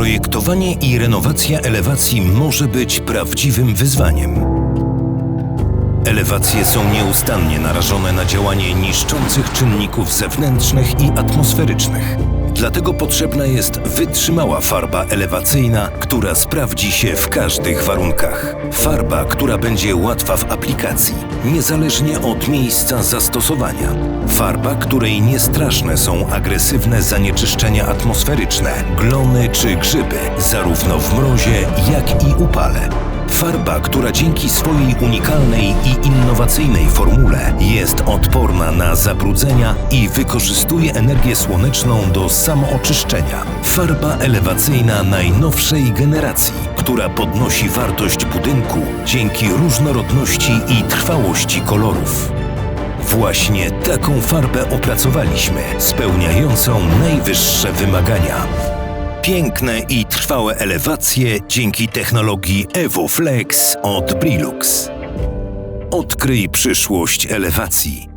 Projektowanie i renowacja elewacji może być prawdziwym wyzwaniem. Elewacje są nieustannie narażone na działanie niszczących czynników zewnętrznych i atmosferycznych. Dlatego potrzebna jest wytrzymała farba elewacyjna, która sprawdzi się w każdych warunkach. Farba, która będzie łatwa w aplikacji, niezależnie od miejsca zastosowania. Farba, której niestraszne są agresywne zanieczyszczenia atmosferyczne, glony czy grzyby, zarówno w mrozie, jak i upale. Farba, która dzięki swojej unikalnej i innowacyjnej formule jest odporna na zabrudzenia i wykorzystuje energię słoneczną do samooczyszczenia. Farba elewacyjna najnowszej generacji, która podnosi wartość budynku dzięki różnorodności i trwałości kolorów. Właśnie taką farbę opracowaliśmy, spełniającą najwyższe wymagania. Piękne i trwałe elewacje dzięki technologii EvoFlex od Brilux. Odkryj przyszłość elewacji.